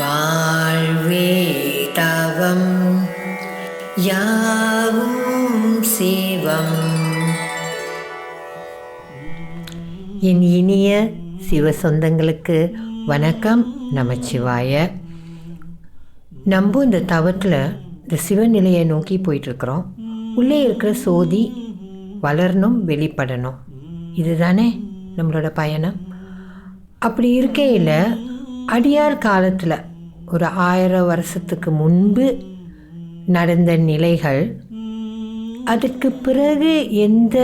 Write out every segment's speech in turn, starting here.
வாழ்வே தவம் யாவும் சிவம். என் இனிய சிவ சொந்தங்களுக்கு வணக்கம் நமச்சிவாய. நம்ம இந்த தவத்தில் இந்த சிவநிலையை நோக்கி போயிட்டுருக்குறோம். உள்ளே இருக்கிற சோதி வளரணும் வெளிப்படணும். இதுதானே நம்மளோட பயணம். அப்படி இருக்கையில் அடியார் காலத்தில் ஒரு ஆயிரம் வருஷத்துக்கு முன்பு நடந்த நிலைகள் அதுக்கு பிறகு எந்த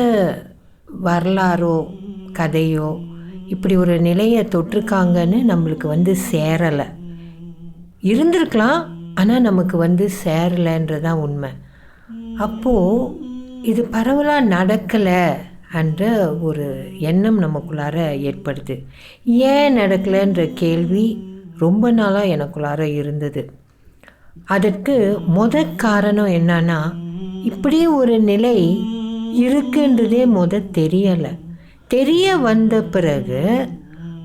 வரலாறோ கதையோ இப்படி ஒரு நிலையை தொட்டிருக்காங்கன்னு நம்மளுக்கு வந்து சேரலை. இருந்திருக்கலாம் ஆனால் நமக்கு வந்து சேரலைன்றதான் உண்மை. அப்போது இது பரவலாக நடக்கலை என்ற ஒரு எண்ணம் நமக்குள்ளார ஏற்படுது. ஏன் நடக்கலைன்ற கேள்வி ரொம்ப நாளாக எனக்குள்ளார இருந்தது. அதற்கு முத காரணம் என்னன்னா இப்படி ஒரு நிலை இருக்குன்றதே முத தெரியலை. தெரிய வந்த பிறகு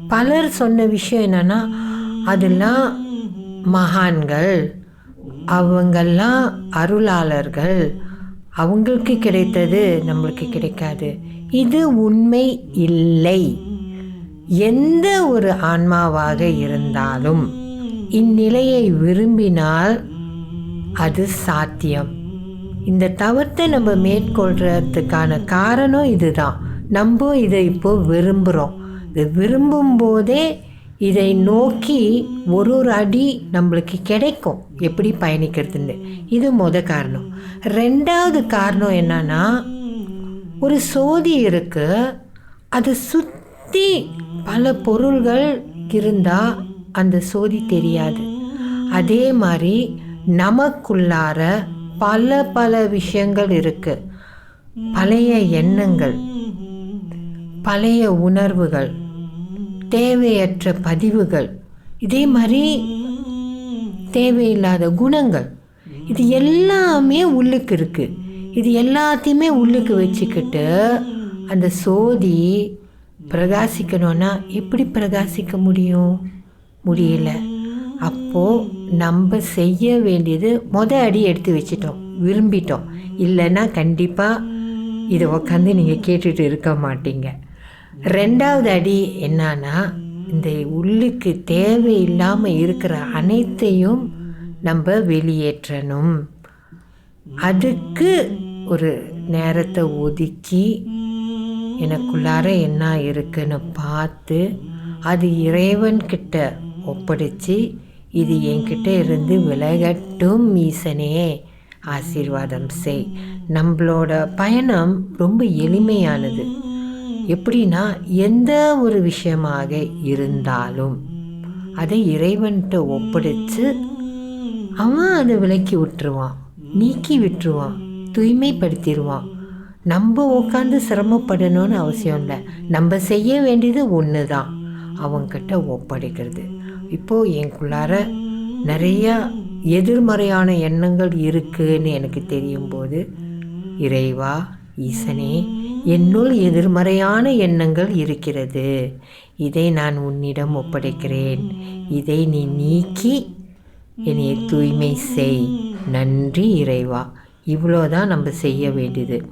பலர் சொன்ன விஷயம் என்னன்னா அதெல்லாம் மகான்கள் அவங்கெல்லாம் அருளாளர்கள் அவங்களுக்கு கிடைத்தது நம்மளுக்கு கிடைக்காது. இது உண்மை இல்லை. எந்த ஒரு ஆன்மாவாக இருந்தாலும் இந்நிலையை விரும்பினால் அது சாத்தியம். இந்த தவத்தை நம்ம மேற்கொள்றதுக்கான காரணம் இதுதான். நம்ம இதை இப்போ விரும்புகிறோம் இது விரும்பும் போதே இதை நோக்கி ஒரு ஒரு அடி நம்மளுக்கு கிடைக்கும். எப்படி பயணிக்கிறதுன்னு. இது மொதல் காரணம். ரெண்டாவது காரணம் என்னன்னா ஒரு சோதி இருக்கு. அது சுற்றி பல பொருள்கள் இருந்தால் அந்த சோதி தெரியாது. அதே மாதிரி நமக்குள்ளார பல பல விஷயங்கள் இருக்கு. பழைய எண்ணங்கள் பழைய உணர்வுகள் தேவையற்ற பதிவுகள் இதே மாதிரி தேவையில்லாத குணங்கள். இது எல்லாமே உள்ளுக்கு இருக்குது இது எல்லாத்தையுமே உள்ளுக்கு வச்சுக்கிட்டு அந்த சோதி பிரகாசிக்கணும்னா எப்படி பிரகாசிக்க முடியும்? முடியல. அப்போது நம்ம செய்ய வேண்டியது மொத அடி எடுத்து வச்சிட்டோம். விரும்பிட்டோம். இல்லைன்னா கண்டிப்பாக இதை உக்காந்து நீங்கள் கேட்டுட்டு இருக்க மாட்டீங்க. ரெண்டாவது அடி என்னன்னா இந்த உள்ளுக்கு தேவையில்லாமல் இருக்கிற அனைத்தையும் நம்ம வெளியேற்றணும். அதுக்கு ஒரு நேரத்தை ஒதுக்கி எனக்குள்ளார என்ன இருக்குன்னு பார்த்து அது இறைவன்கிட்ட ஒப்படைச்சு இது என்கிட்ட இருந்து விலகட்டும் ஈசனே ஆசீர்வாதம் செய். நம்மளோட பயணம் ரொம்ப எளிமையானது. எப்படின்னா எந்த ஒரு விஷயமாக இருந்தாலும் அதை இறைவன்கிட்ட ஒப்படைச்சு அவன் அதை விலக்கி விட்டுருவான் நீக்கி விட்டுருவான் தூய்மைப்படுத்திடுவான் நம்ம உட்காந்து சிரமப்படணும்னு அவசியம் இல்லை. நம்ம செய்ய வேண்டியது ஒன்று தான் அவங்கக்கிட்ட ஒப்படைக்கிறது. இப்போது எனக்குள்ளார நிறையா எதிர்மறையான எண்ணங்கள் இருக்குதுன்னு எனக்கு தெரியும் போது இறைவா ஈசனே என்னுள் எதிர்மறையான எண்ணங்கள் இருக்கிறது. இதை நான் உன்னிடம் ஒப்படைக்கிறேன். இதை நீ நீக்கி என்னை தூய்மை செய். நன்றி இறைவா. இவ்வளோதான் நம்ம செய்ய வேண்டியது.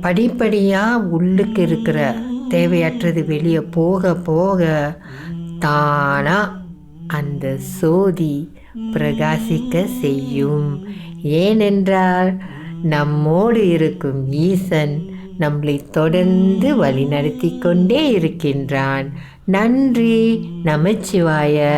படிப்படியாக உள்ளுக்கு இருக்கிற தேவையற்றது வெளியே போக போக தானாக அந்த சோதி பிரகாசிக்க செய்யும். ஏனென்றால் நம்மோடு இருக்கும் ஈசன் நம்மளை தொடர்ந்து வழிநடத்தி கொண்டே இருக்கின்றான். நன்றி நமச்சிவாய.